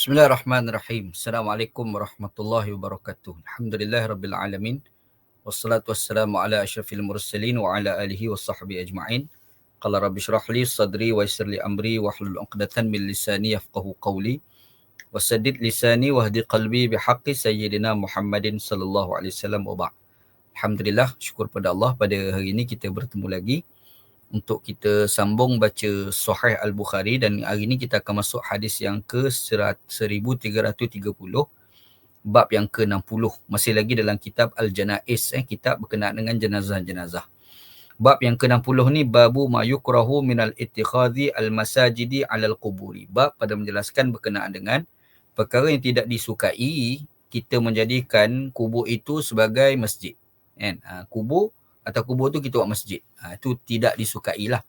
Bismillahirrahmanirrahim. Assalamualaikum warahmatullahi wabarakatuh. Alhamdulillah rabbil alamin. Wassalatu wassalamu ala asyrafil mursalin wa ala alihi wa sahbihi ajma'in. Qala rabbi syrah li sadri wa yassir li amri wa hlul 'uqdatan min lisani yafqahu qawli. Wasaddid lisani wahdi qalbi bihaqqi sayyidina Muhammadin sallallahu alaihi wasallam wa ba'd. Alhamdulillah syukur pada Allah pada hari ini kita bertemu lagi untuk kita sambung baca Sahih Al-Bukhari dan hari ini kita akan masuk hadis yang ke 1330 bab yang ke-60 masih lagi dalam kitab Al-Janaiz eh kitab berkenaan dengan jenazah-jenazah. Bab yang ke-60 ni babu ma yukrahu minal ittikhadhi al-masajidi 'alal quburi. Bab pada menjelaskan berkenaan dengan perkara yang tidak disukai kita menjadikan kubur itu sebagai masjid. Kan? Ha, kubur atau kubur tu kita buat masjid. Ha, itu tidak disukai lah.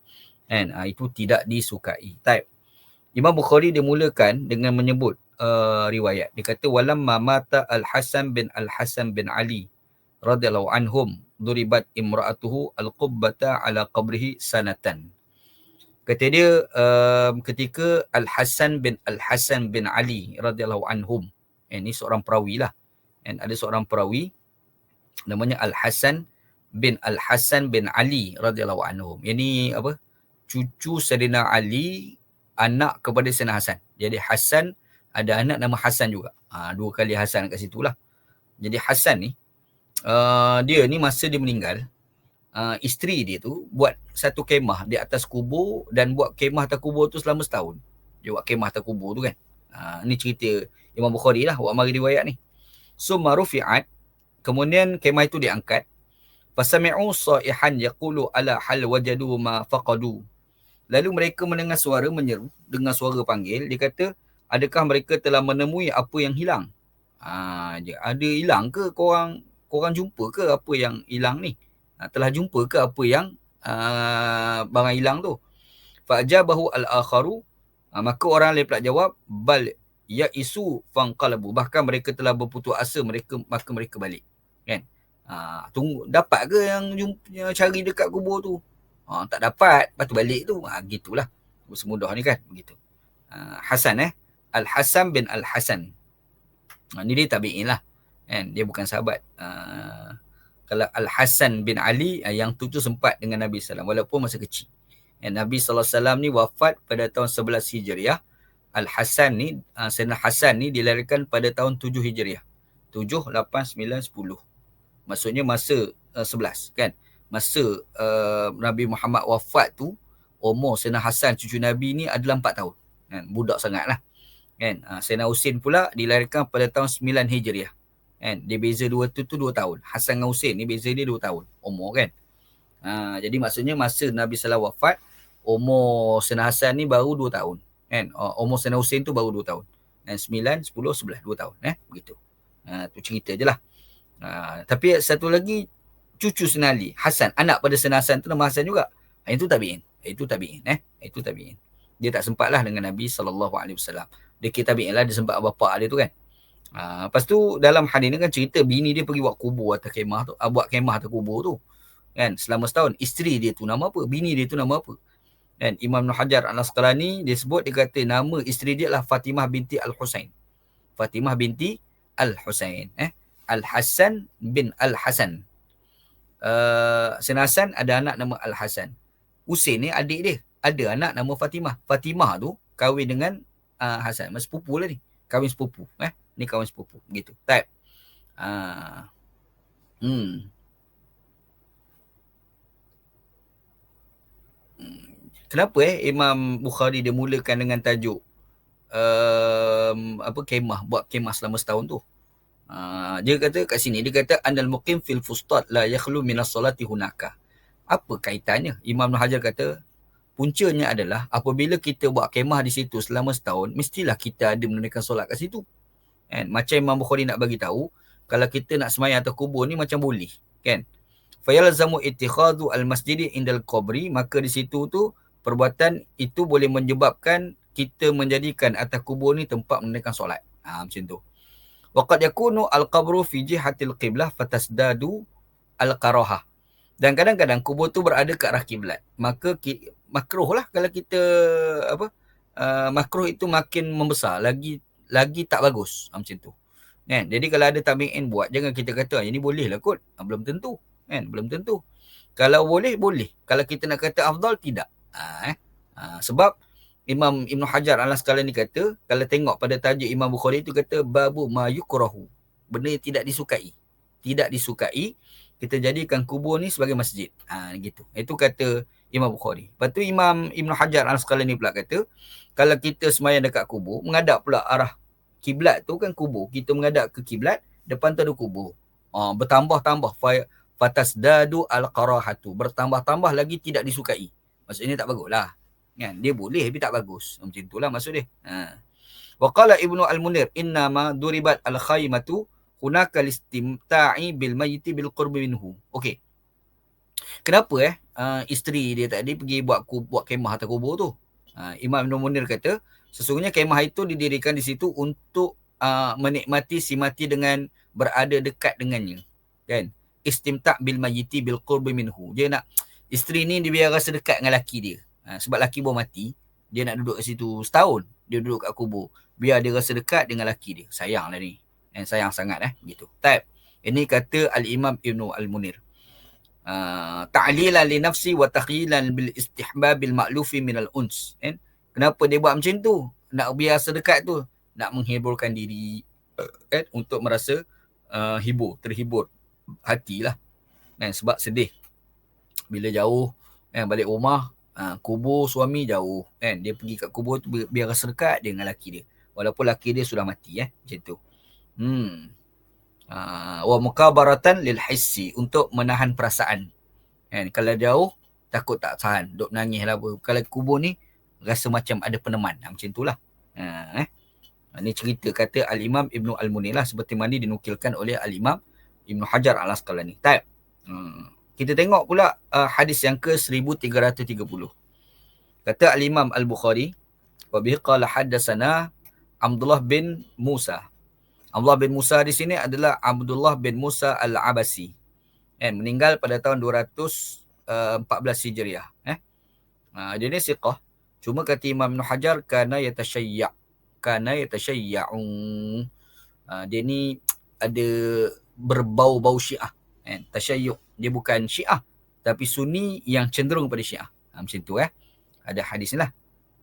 Kan? Ha, itu tidak disukai. Type. Imam Bukhari dia mulakan dengan menyebut uh, riwayat. Dia kata walam mamata al-Hasan bin al-Hasan bin Ali radhiyallahu anhum duribat imra'atuhu al-qubbata ala qabrihi sanatan. Kata dia um, ketika Al-Hasan bin Al-Hasan bin Ali radhiyallahu anhum. Ini seorang perawi lah. And ada seorang perawi namanya Al-Hasan bin Al-Hasan bin Ali radhiyallahu anhu. Ini apa? Cucu Sayyidina Ali anak kepada Sayyidina Hasan. Jadi Hasan ada anak nama Hasan juga. Ha, dua kali Hasan kat situ lah. Jadi Hasan ni uh, dia ni masa dia meninggal uh, isteri dia tu buat satu kemah di atas kubur dan buat kemah atas kubur tu selama setahun. Dia buat kemah atas kubur tu kan. Uh, ni cerita Imam Bukhari lah buat mari riwayat ni. So marufi'at kemudian kemah itu diangkat Fasami'u sa'ihan yaqulu ala hal wajadu ma faqadu. Lalu mereka mendengar suara menyeru, dengar suara panggil, dia kata, adakah mereka telah menemui apa yang hilang? Ha, ada hilang ke korang, korang jumpa ke apa yang hilang ni? Ha, telah jumpa ke apa yang uh, barang hilang tu? Fa'jabahu al-akharu, ha, maka orang lain pula jawab, bal ya isu fangqalabu. Bahkan mereka telah berputus asa, mereka maka mereka balik. Kan? Ha, tunggu dapat ke yang jumpa, cari dekat kubur tu? Ha, tak dapat, lepas tu balik tu. Ha, gitulah. Semudah ni kan, begitu. Ha, Hasan eh. Al-Hasan bin Al-Hasan. Ha, ni dia tabi'in lah. Kan? Dia bukan sahabat. Ha, kalau Al-Hasan bin Ali ha, yang tu tu sempat dengan Nabi SAW walaupun masa kecil. Dan Nabi SAW ni wafat pada tahun 11 Hijriah. Al-Hasan ni, uh, Sayyidina Hasan ni dilahirkan pada tahun 7 Hijriah. 7, 8, 9, 10 maksudnya masa uh, 11 kan? Masa uh, Nabi Muhammad wafat tu umur Sayyidina Hasan cucu Nabi ni adalah 4 tahun. Kan? Budak sangatlah kan? Uh, Sayyidina Husin pula dilahirkan pada tahun 9 Hijriah. Kan? Dia beza dua tu tu 2 tahun. Hasan dengan Husin ni beza dia 2 tahun umur kan? Uh, jadi maksudnya masa Nabi sallallahu wafat umur Sayyidina Hasan ni baru 2 tahun kan? Uh, umur Sayyidina Husin tu baru 2 tahun. Dan 9 10 11 2 tahun eh? Begitu. Uh, tu cerita je lah Ha, tapi satu lagi cucu senali Hasan anak pada senasan tu nama Hasan juga. Ha, itu tabiin. Itu tabiin eh. Itu tabiin. Dia tak sempatlah dengan Nabi sallallahu alaihi wasallam. Dia kita tabiin lah dia sempat bapa dia tu kan. Ha, lepas tu dalam hadis ni kan cerita bini dia pergi buat kubur atas kemah tu, uh, buat kemah atas kubur tu. Kan selama setahun isteri dia tu nama apa? Bini dia tu nama apa? Dan Imam Ibn Hajar Al-Asqalani dia sebut dia kata nama isteri dia lah Fatimah binti Al-Husain. Fatimah binti Al-Husain eh. Al-Hasan bin Al-Hasan. Uh, Senasan ada anak nama Al-Hasan. Husin ni adik dia. Ada anak nama Fatimah. Fatimah tu kahwin dengan uh, Hasan. Mas sepupu lah ni. Kahwin sepupu. Eh? Ni kahwin sepupu. Gitu. Type. Uh, hmm. Kenapa eh Imam Bukhari dia mulakan dengan tajuk um, apa kemah buat kemah selama setahun tu? Uh, dia kata kat sini dia kata andal muqim fil fustat la yakhlu min as-salati hunaka. Apa kaitannya? Imam Hajar kata puncanya adalah apabila kita buat kemah di situ selama setahun mestilah kita ada menunaikan solat kat situ. Kan? Macam Imam Bukhari nak bagi tahu kalau kita nak sembahyang atas kubur ni macam boleh, kan? Fa yalzamu ittikhadhu al-masjidi indal qabri maka di situ tu perbuatan itu boleh menyebabkan kita menjadikan atas kubur ni tempat menunaikan solat. Ha, macam tu. Waqad yakunu al-qabru fi jihatil qiblah fatasdadu al-karaha. Dan kadang-kadang kubur tu berada ke arah kiblat. Maka makruh lah kalau kita apa uh, makruh itu makin membesar lagi lagi tak bagus. Ha, macam tu. Kan? Jadi kalau ada tabi'in buat, jangan kita kata, ini boleh lah kot. Ha, belum tentu. Kan? Belum tentu. Kalau boleh, boleh. Kalau kita nak kata afdal, tidak. Ha, eh? ha, sebab Imam Ibn Hajar Allah sekalian ni kata, kalau tengok pada tajuk Imam Bukhari tu kata, babu ma yukrahu. Benda yang tidak disukai. Tidak disukai, kita jadikan kubur ni sebagai masjid. Ha, gitu. Itu kata Imam Bukhari. Lepas tu Imam Ibn Hajar Allah sekalian ni pula kata, kalau kita semayang dekat kubur, mengadap pula arah kiblat tu kan kubur. Kita mengadap ke kiblat, depan tu ada kubur. Ha, bertambah-tambah fatas dadu al qarahatu bertambah-tambah lagi tidak disukai maksudnya tak baguslah kan? Dia boleh tapi tak bagus. Macam itulah maksud dia. Ha. Wa qala ibnu al munir inna ma duribat al khaymatu hunaka listimta'i bil mayyit bil qurb minhu. Okey. Kenapa eh? Uh, isteri dia tadi pergi buat buat kemah atas kubur tu. Uh, imam ibnu munir kata sesungguhnya kemah itu didirikan di situ untuk uh, menikmati si mati dengan berada dekat dengannya. Kan? Istimta' bil mayyiti bil qurbi minhu. Dia nak isteri ni dia biar rasa dekat dengan laki dia. Ha, sebab laki baru mati, dia nak duduk kat situ setahun. Dia duduk kat kubur. Biar dia rasa dekat dengan laki dia. Sayang lah ni. Dan sayang sangat eh. Gitu. Type. Ini kata Al-Imam Ibn Al-Munir. Uh, ta'lilan li nafsi wa takhilan bil istihbab bil ma'lufi min al-uns. Eh? Kenapa dia buat macam tu? Nak biar sedekat tu. Nak menghiburkan diri. Eh? Untuk merasa uh, hibur, terhibur hatilah kan sebab sedih bila jauh kan balik rumah ha, kubur suami jauh kan? Dia pergi kat kubur tu biar rasa dekat dengan laki dia. Walaupun laki dia sudah mati eh macam tu. Hmm. Ha, wa mukabaratan lil hissi untuk menahan perasaan. Kan? Kalau jauh takut tak tahan duk nangis lah. Kalau kubur ni rasa macam ada peneman. Ha, macam itulah ha, eh. Ini cerita kata Al-Imam Ibn Al-Munir lah seperti mana dinukilkan oleh Al-Imam Ibn Hajar al-Asqalani. Taib. Hmm. Kita tengok pula uh, hadis yang ke 1330. Kata al-Imam al-Bukhari, wa bihi qala haddatsana Abdullah bin Musa. Abdullah bin Musa di sini adalah Abdullah bin Musa al-Abasi. Eh, meninggal pada tahun 214 uh, Hijriah. Eh? Uh, dia ni siqah. Cuma kata Imam Ibn Hajar, kana yatashayya' kana yatashayya'un. Uh, dia ni ada berbau-bau syiah. Eh, tasyayuk. Dia bukan syiah. Tapi sunni yang cenderung pada syiah. Ha, macam tu eh. Ada hadis ni lah.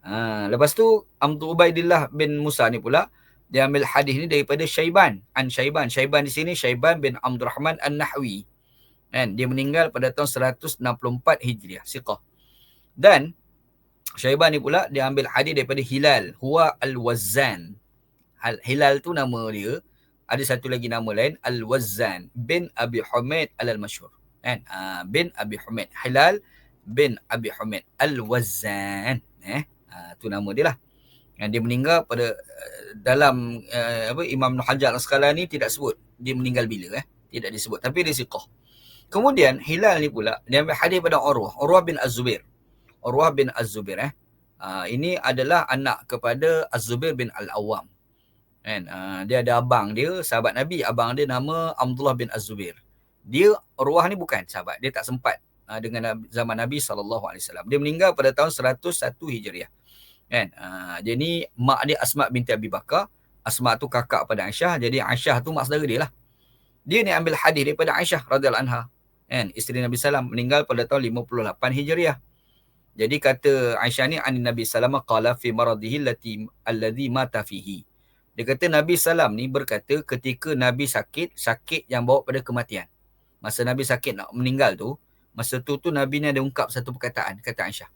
Ha, lepas tu Amtu Ubaidillah bin Musa ni pula. Dia ambil hadis ni daripada Syaiban. An Syaiban. Syaiban di sini Syaiban bin Abdul Rahman An-Nahwi. Kan? Dia meninggal pada tahun 164 Hijriah. Siqah. Dan Syaiban ni pula dia ambil hadis daripada Hilal. Huwa Al-Wazzan. Hilal tu nama dia ada satu lagi nama lain Al-Wazzan bin Abi Humaid Al-Mashhur kan uh, bin Abi Humaid Hilal bin Abi Humaid Al-Wazzan. Eh uh, tu nama dia lah. Yang dia meninggal pada uh, dalam uh, apa Imam Ibn Hajar Al-Asqalani tidak sebut dia meninggal bila eh. Tidak disebut. Tapi dia siqah. Kemudian Hilal ni pula dia ambil hadis pada Urwah. Urwah bin Az-Zubair. Urwah bin Az-Zubair eh. Uh, ini adalah anak kepada Az-Zubair bin Al-Awwam. Kan uh, dia ada abang dia sahabat nabi. Abang dia nama Abdullah bin Az-Zubair dia ruah ni bukan sahabat. Dia tak sempat uh, dengan zaman nabi sallallahu alaihi wasallam. Dia meninggal pada tahun 101 Hijriah. Kan? Uh, ni mak dia Asma binti Abi Bakar. Asma tu kakak pada Aisyah. Jadi Aisyah tu mak saudara dia lah. Dia ni ambil hadis daripada Aisyah radhiyallahu anha. Kan? Isteri Nabi sallam meninggal pada tahun 58 Hijriah. Jadi kata Aisyah ni an Nabi sallam qala fi maradihi allati alladhi mata fihi. Dia kata Nabi Salam ni berkata ketika Nabi sakit, sakit yang bawa pada kematian. Masa Nabi sakit nak meninggal tu, masa tu tu Nabi ni ada ungkap satu perkataan, kata Aisyah.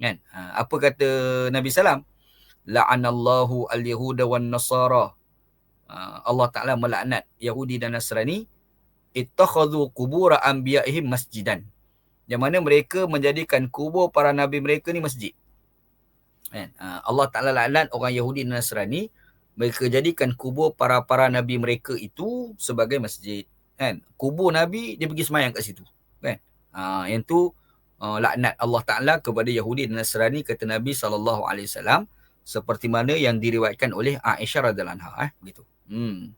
Kan? Ha, apa kata Nabi Salam? La'anallahu al-Yahuda wan Nasara. Ha, Allah Ta'ala melaknat Yahudi dan Nasrani. Ittakhadhu kubura anbiya'ihim masjidan. Yang mana mereka menjadikan kubur para Nabi mereka ni masjid. Kan? Ha, Allah Ta'ala laknat orang Yahudi dan Nasrani mereka jadikan kubur para-para nabi mereka itu sebagai masjid kan? Kubur nabi dia pergi semayang kat situ. Kan? Ha, yang tu uh, laknat Allah Taala kepada Yahudi dan Nasrani kata Nabi sallallahu alaihi wasallam seperti mana yang diriwayatkan oleh Aisyah radhiyallahu anha eh begitu. Hmm.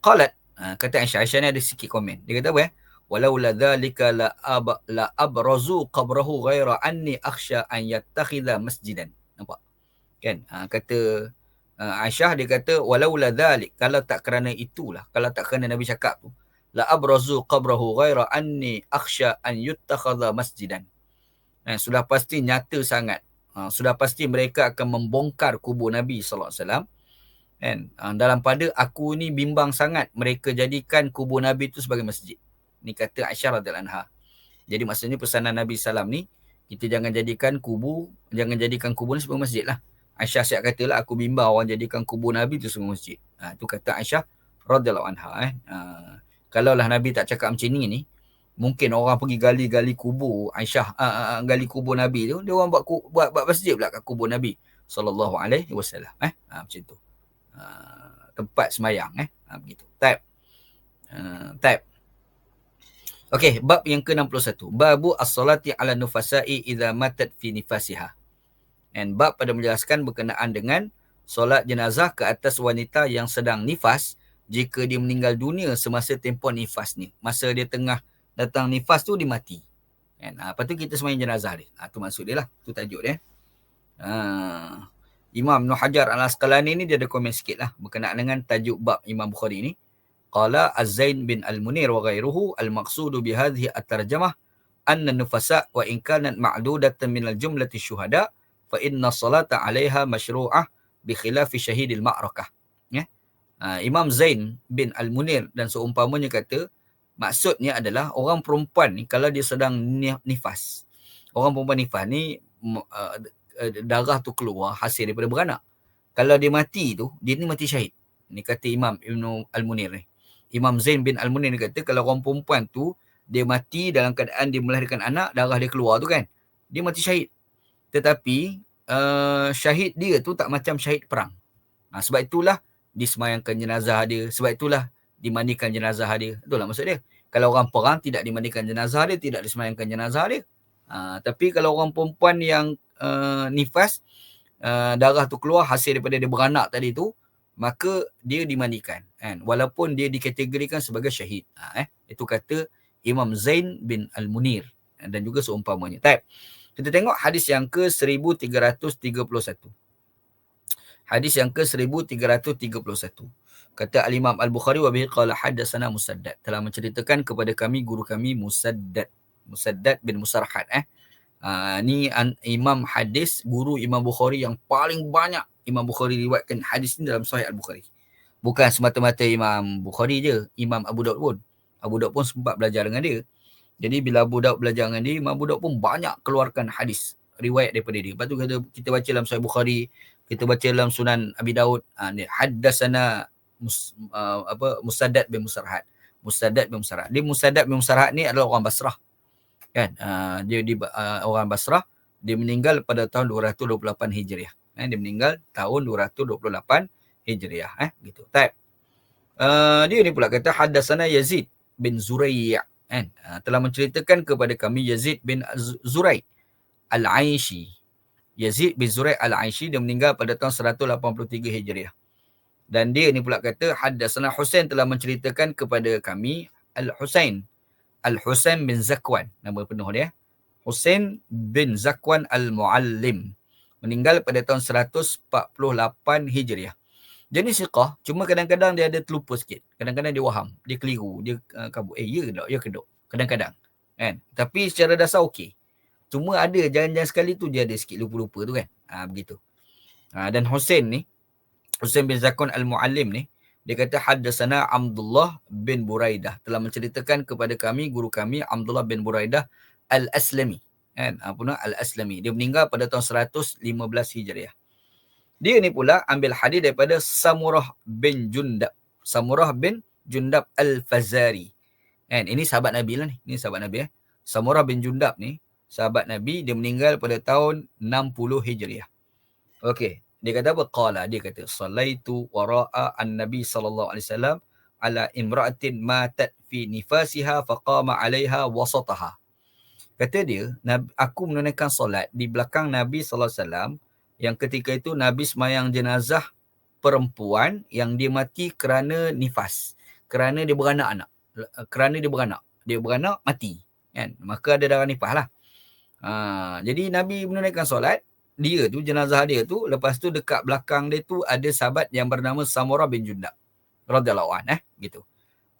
Qalat uh, kata Aisyah Aisyah ni ada sikit komen. Dia kata apa eh? Walau la dhalika la ab la abrazu qabrahu ghaira anni akhsha an yattakhidha masjidan. Nampak? Kan? Ha, kata uh, Aisyah dia kata walau la dhalik kalau tak kerana itulah kalau tak kerana Nabi cakap tu la abrazu qabrahu ghaira anni akhsha an yuttakhadha masjidan. Eh, sudah pasti nyata sangat. Uh, sudah pasti mereka akan membongkar kubur Nabi sallallahu alaihi wasallam. Kan? Uh, dalam pada aku ni bimbang sangat mereka jadikan kubur Nabi itu sebagai masjid. Ni kata Aisyah radhiyallahu anha. Jadi maksudnya pesanan Nabi sallam ni kita jangan jadikan kubur jangan jadikan kubur ni sebagai masjid lah. Aisyah siap kata lah aku bimbang orang jadikan kubur Nabi tu sebagai masjid. Ha, tu kata Aisyah radhiyallahu anha eh. Ha, kalaulah Nabi tak cakap macam ni ni, mungkin orang pergi gali-gali kubur Aisyah, uh, uh, gali kubur Nabi tu, dia orang buat buat, buat masjid pula kat kubur Nabi sallallahu alaihi wasallam eh. Ha, macam tu. Uh, tempat semayang eh. Ha, begitu. Type. Uh, type. Okey, bab yang ke-61. Babu as-salati ala nufasa'i idza matat fi nifasiha. And bab pada menjelaskan berkenaan dengan solat jenazah ke atas wanita yang sedang nifas jika dia meninggal dunia semasa tempoh nifas ni. Masa dia tengah datang nifas tu dia mati. Kan? Ha, lepas tu kita semayang jenazah dia. Ha, tu maksud dia lah. Tu tajuk dia. Ha, Imam Nuh Hajar al-Asqalani ni dia ada komen sikit lah berkenaan dengan tajuk bab Imam Bukhari ni. Qala Az-Zain bin Al-Munir wa ghairuhu al-maqsudu bi hadhihi at-tarjamah anna nufasa wa in kanat ma'dudatan min al-jumlati syuhada fa inna salata 'alaiha masyru'ah bi khilafi syahidil ma'rakah. Uh, Imam Zain bin Al-Munir dan seumpamanya kata maksudnya adalah orang perempuan ni kalau dia sedang nifas. Orang perempuan nifas ni uh, darah tu keluar hasil daripada beranak. Kalau dia mati tu, dia ni mati syahid. Ni kata Imam Ibn Al-Munir ni. Imam Zain bin Al-Munir ni kata kalau orang perempuan tu dia mati dalam keadaan dia melahirkan anak, darah dia keluar tu kan. Dia mati syahid. Tetapi uh, syahid dia tu tak macam syahid perang. Ha, sebab itulah disemayangkan jenazah dia. Sebab itulah dimandikan jenazah dia. Itulah maksud dia. Kalau orang perang tidak dimandikan jenazah dia, tidak disemayangkan jenazah dia. Ha, tapi kalau orang perempuan yang uh, nifas, uh, darah tu keluar hasil daripada dia beranak tadi tu, maka dia dimandikan. Kan? Walaupun dia dikategorikan sebagai syahid. Ha, eh? Itu kata Imam Zain bin Al-Munir. Dan juga seumpamanya. Taip. Kita tengok hadis yang ke 1331 hadis yang ke-1331. Kata Al-Imam Al-Bukhari wa bihi qala hadatsana Musaddad telah menceritakan kepada kami guru kami Musaddad Musaddad bin Musarhad eh. Uh, ni an, Imam hadis guru Imam Bukhari yang paling banyak Imam Bukhari riwayatkan hadis ni dalam Sahih Al-Bukhari. Bukan semata-mata Imam Bukhari je, Imam Abu Daud pun. Abu Daud pun sempat belajar dengan dia. Jadi bila Abu Daud belajar dengan dia, Imam Abu Daud pun banyak keluarkan hadis riwayat daripada dia. Lepas tu kita, kita baca dalam Sahih Bukhari, kita baca dalam Sunan Abi Daud ha, ni haddatsana mus, uh, apa Musaddad bin Musarhad. Musaddad bin Musarhad. Dia Musaddad bin Musarhad ni adalah orang Basrah. Kan? Uh, dia di uh, orang Basrah, dia meninggal pada tahun 228 Hijriah. Eh, dia meninggal tahun 228 Hijriah eh gitu. Baik. Uh, dia ni pula kata haddatsana Yazid bin Zurai' kan telah menceritakan kepada kami Yazid bin Zurai' Al-Aishi Yazid bin Zurai Al-Aishi dia meninggal pada tahun 183 Hijriah. Dan dia ni pula kata Haddatsana Husain telah menceritakan kepada kami Al-Husain Al-Husain bin Zakwan nama penuh dia. Husain bin Zakwan Al-Muallim meninggal pada tahun 148 Hijriah. Jadi siqah cuma kadang-kadang dia ada terlupa sikit. Kadang-kadang dia waham, dia keliru, dia uh, kabut. Eh ya tak? Ya kedok. Kadang-kadang. Kan? Tapi secara dasar okey. Cuma ada jangan-jangan sekali tu dia ada sikit lupa-lupa tu kan. Ha, begitu. Ha, dan Hussein ni, Hussein bin Zakon Al-Mu'allim ni, dia kata haddasana Abdullah bin Buraidah. Telah menceritakan kepada kami, guru kami, Abdullah bin Buraidah Al-Aslami. Kan? Apa nama? Al-Aslami. Dia meninggal pada tahun 115 Hijriah. Dia ni pula ambil hadis daripada Samurah bin Jundab. Samurah bin Jundab Al-Fazari. Kan? Ini sahabat Nabi lah ni. Ini sahabat Nabi eh. Samurah bin Jundab ni, sahabat Nabi dia meninggal pada tahun 60 Hijriah. Okey, dia kata apa? Qala dia kata sallaitu wara'a an-nabi wasallam ala imra'atin matat fi nifasiha faqama 'alaiha wasataha. Kata dia, aku menunaikan solat di belakang Nabi sallallahu alaihi wasallam yang ketika itu Nabi semayang jenazah perempuan yang dia mati kerana nifas. Kerana dia beranak anak. Kerana dia beranak. Dia beranak mati. Kan? Maka ada darah nifas lah. Ha, jadi Nabi menunaikan solat dia tu jenazah dia tu lepas tu dekat belakang dia tu ada sahabat yang bernama Samurah bin Jundab radhiyallahu an eh gitu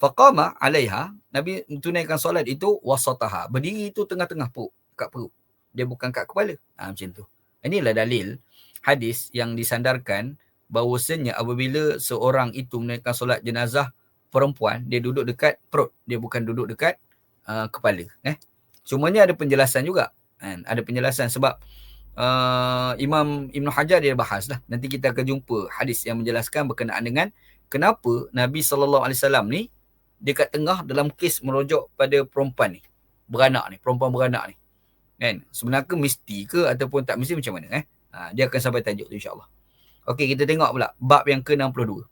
faqama alaiha nabi tunaikan solat itu wasataha berdiri itu tengah-tengah perut kat perut dia bukan kat kepala ha, macam tu inilah dalil hadis yang disandarkan bahawasanya apabila seorang itu menaikkan solat jenazah perempuan dia duduk dekat perut dia bukan duduk dekat uh, kepala eh cumanya ada penjelasan juga kan ada penjelasan sebab uh, Imam Ibn Hajar dia bahas lah. Nanti kita akan jumpa hadis yang menjelaskan berkenaan dengan kenapa Nabi SAW ni dekat tengah dalam kes merujuk pada perempuan ni. Beranak ni, perempuan beranak ni. Kan? Sebenarnya mesti ke ataupun tak mesti macam mana? Eh? Ha, dia akan sampai tajuk tu insyaAllah. Okey, kita tengok pula bab yang ke-62.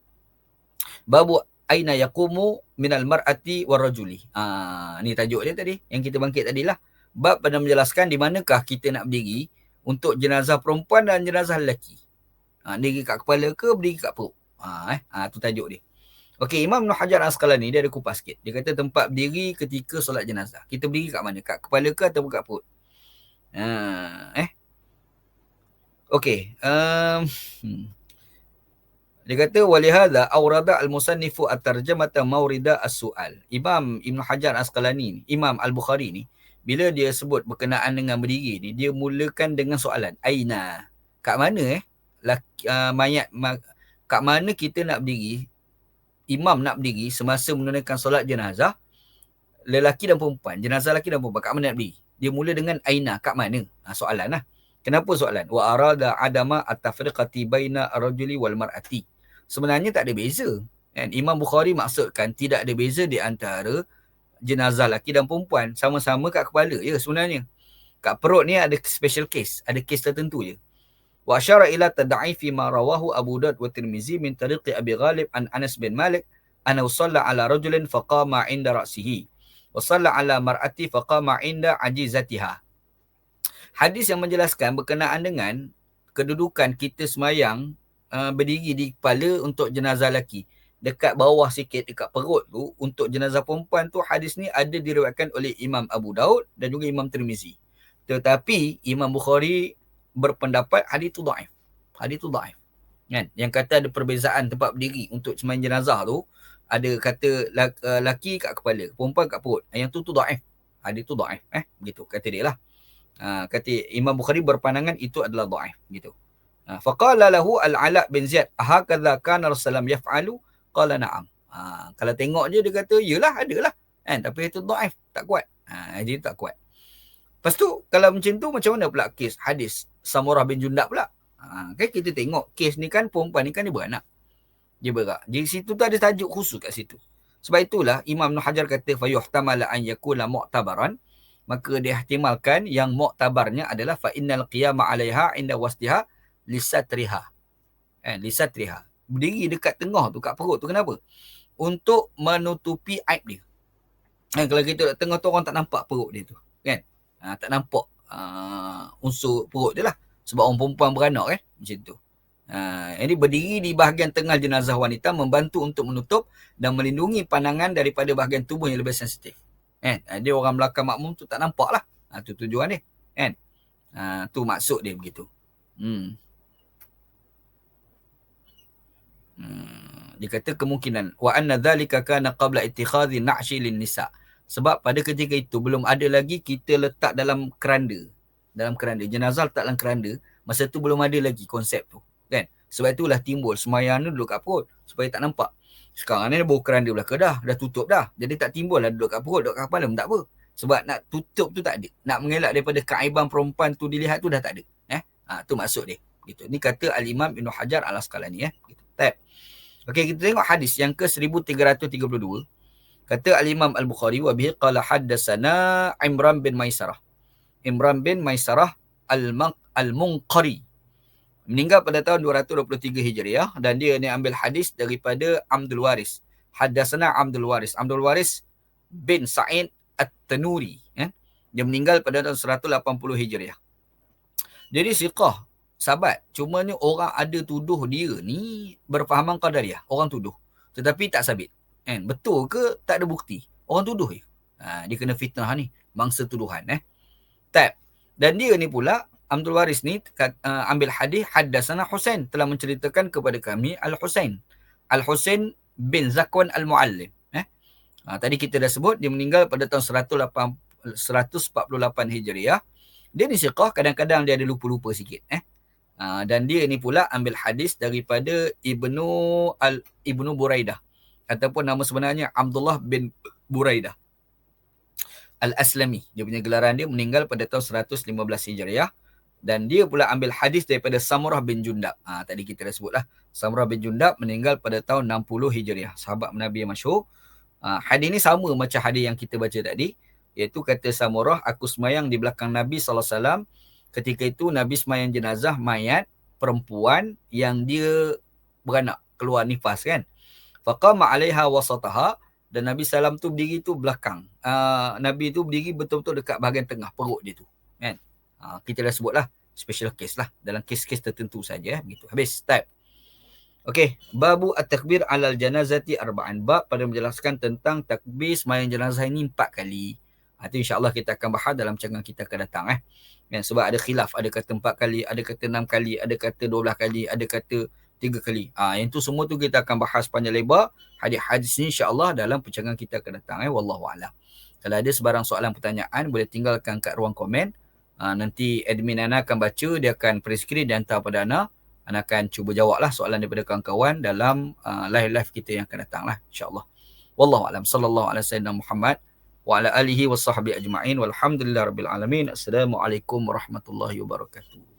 Babu aina yakumu minal mar'ati warajuli. Ha, ni tajuk dia tadi yang kita bangkit tadilah. Bab pada menjelaskan di manakah kita nak berdiri untuk jenazah perempuan dan jenazah lelaki. Ha, diri kat kepala ke berdiri kat perut. Ha, eh? ha, tu tajuk dia. Okey, Imam Ibn Hajar Asqalani dia ada kupas sikit. Dia kata tempat berdiri ketika solat jenazah. Kita berdiri kat mana? Kat kepala ke atau kat perut? Ha, eh? Okey. Um, hmm. Dia kata walihada awrada al-musannifu at-tarjamata mawrida as-su'al. Imam Ibn Hajar Asqalani ni, Imam Al-Bukhari ni, bila dia sebut berkenaan dengan berdiri ni dia mulakan dengan soalan aina kat mana eh laki, uh, mayat ma, kat mana kita nak berdiri imam nak berdiri semasa menunaikan solat jenazah lelaki dan perempuan jenazah lelaki dan perempuan kat mana nak berdiri dia mula dengan aina kat mana? Ha, soalan lah. Kenapa soalan? Wa arada adama at-tafriqati baina ar-rajuli wal mar'ati. Sebenarnya tak ada beza. Kan? Imam bukhari maksudkan tidak ada beza di antara jenazah lelaki dan perempuan. Sama-sama kat kepala ya sebenarnya. Kat perut ni ada special case, ada case tertentu je. Wa asyara ila tad'ifi ma rawahu Abu Daud wa Tirmizi min tariqi Abi Ghalib an Anas bin Malik anna salla ala rajulin faqama 'inda ra'sihi wa salla ala mar'ati faqama 'inda ajizatiha. Hadis yang menjelaskan berkenaan dengan kedudukan kita semayang uh, berdiri di kepala untuk jenazah lelaki dekat bawah sikit dekat perut tu untuk jenazah perempuan tu hadis ni ada diriwayatkan oleh Imam Abu Daud dan juga Imam Tirmizi. Tetapi Imam Bukhari berpendapat hadis tu dhaif. Hadis tu dhaif. Kan? Yang kata ada perbezaan tempat berdiri untuk sembahyang jenazah tu ada kata eh, laki kat kepala, perempuan kat perut. Yang tu tu dhaif. Hadis tu dhaif eh begitu kata dia lah. Ha, kata Imam Bukhari berpandangan itu adalah dhaif gitu. Ha, faqala lahu al-Ala bin Ziyad, "Hakadha kana Rasulullah yaf'alu?" Qala na'am. Ha, kalau tengok je dia kata, ada lah. Kan? Tapi itu da'if, tak kuat. Ha, jadi tak kuat. Lepas tu, kalau macam tu, macam mana pula kes hadis Samurah bin Jundab pula? Ha, kan kita tengok kes ni kan, perempuan ni kan dia beranak dia berak. Jadi situ tu ada tajuk khusus kat situ. Sebab itulah Imam Ibn Hajar kata fayuhtamala an yakula mu'tabaran maka dihtimalkan yang mu'tabarnya adalah fa innal qiyama 'alaiha inda wastiha lisatriha. Eh lisatriha. Berdiri dekat tengah tu kat perut tu kenapa? Untuk menutupi aib dia. Eh, kalau kita dekat tengah tu orang tak nampak perut dia tu, kan? Ha, tak nampak uh, unsur perut dia lah. Sebab orang perempuan beranak kan? Macam tu. Ha, jadi berdiri di bahagian tengah jenazah wanita membantu untuk menutup dan melindungi pandangan daripada bahagian tubuh yang lebih sensitif. Kan? Ha, dia orang belakang makmum tu tak nampak lah. Ha, tu tujuan dia. Kan? Ha, tu maksud dia begitu. Hmm. Hmm, dia kata kemungkinan wa anna dhalika kana qabla ittikhadhi na'shi lin nisa sebab pada ketika itu belum ada lagi kita letak dalam keranda dalam keranda jenazah letak dalam keranda masa tu belum ada lagi konsep tu sebab itulah timbul semayang ni duduk kat perut supaya tak nampak. Sekarang ni bawa keranda belakang dah dah tutup dah. Jadi tak timbul lah duduk kat perut duduk kat kepala pun tak apa. Sebab nak tutup tu tak ada. Nak mengelak daripada keaiban perempuan tu dilihat tu dah tak ada. Eh? Ha, tu maksud dia. Gitu. Ni kata al imam ibnu hajar al asqalani eh? Gitu. Tab. Okey, kita tengok hadis yang ke 1332. Kata Al-Imam Al-Bukhari wa bihi qala haddatsana Imran bin Maisarah. Imran bin Maisarah Al-Munqari. Meninggal pada tahun 223 Hijriah dan dia ni ambil hadis daripada Abdul Waris. Haddatsana Abdul Waris. Abdul Waris bin Sa'id At-Tanuri, eh? Dia meninggal pada tahun 180 Hijriah. Jadi siqah sahabat. Cuma ni orang ada tuduh dia ni berfahaman qadariyah. Orang tuduh. Tetapi tak sabit. Kan? Betul ke tak ada bukti? Orang tuduh je. Ha, dia kena fitnah ni. Bangsa tuduhan. Eh. Tab. Dan dia ni pula Abdul Waris ni uh, ambil hadis haddatsana Husain telah menceritakan kepada kami Al Husain. Al Husain bin Zakwan Al Muallim. Eh? Uh, tadi kita dah sebut dia meninggal pada tahun 148 Hijriah. Dia ni siqah kadang-kadang dia ada lupa-lupa sikit eh. Uh, dan dia ni pula ambil hadis daripada Ibnu Al Ibnu Buraidah ataupun nama sebenarnya Abdullah bin Buraidah. Al-Aslami. Dia punya gelaran dia meninggal pada tahun 115 Hijriah dan dia pula ambil hadis daripada Samurah bin Jundab. Ha, tadi kita dah sebutlah. Samurah bin Jundab meninggal pada tahun 60 Hijriah. Sahabat Nabi yang masyur. Ha, hadis ni sama macam hadis yang kita baca tadi. Iaitu kata Samurah, aku semayang di belakang Nabi SAW. Ketika itu Nabi semayang jenazah mayat perempuan yang dia beranak keluar nifas kan. Faqama alaiha wasataha dan Nabi SAW tu berdiri tu belakang. Uh, Nabi tu berdiri betul-betul dekat bahagian tengah perut dia tu. Kan? Ha, kita dah sebutlah special case lah dalam kes-kes tertentu saja begitu. Habis type. Okey, babu at-takbir alal janazati arba'an. Bab pada menjelaskan tentang takbir sembahyang jenazah ini empat kali. Ha, itu insya-Allah kita akan bahas dalam canggang kita akan datang eh. Ya, sebab ada khilaf, ada kata empat kali, ada kata enam kali, ada kata dua belas kali, ada kata tiga kali. Ah, ha, yang tu semua tu kita akan bahas panjang lebar hadis-hadis ni insya-Allah dalam pencanggang kita akan datang eh wallahu a'lam. Kalau ada sebarang soalan pertanyaan boleh tinggalkan kat ruang komen. Uh, nanti admin Ana akan baca, dia akan screen dan hantar pada Ana. Ana akan cuba jawablah soalan daripada kawan-kawan dalam live-live kita yang akan datang lah insyaAllah. Wallahu a'lam. Sallallahu alaihi wasallam Muhammad wa ala alihi wa sahbihi ajma'in walhamdulillah rabbil alamin. Assalamualaikum warahmatullahi wabarakatuh.